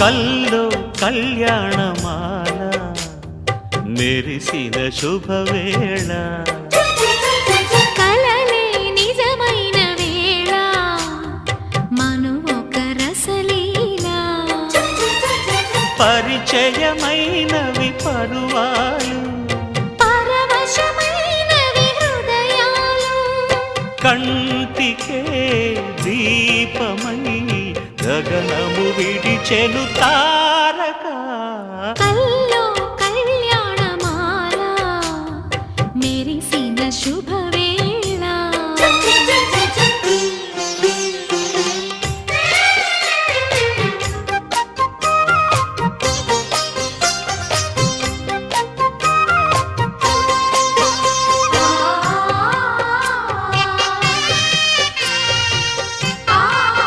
కల్లో కళ్యాణమాల మెరిసిన శుభవేళ. కలలే నిజమైన వేళ మను ఒక రసలీలా. పరిచయమైనవి పరువాలు పరవశమైనవి హృదయాలు కంటికే గగనము విడిచెను తారక. కల్లో కళ్యాణమాల మెరిసిన శుభవే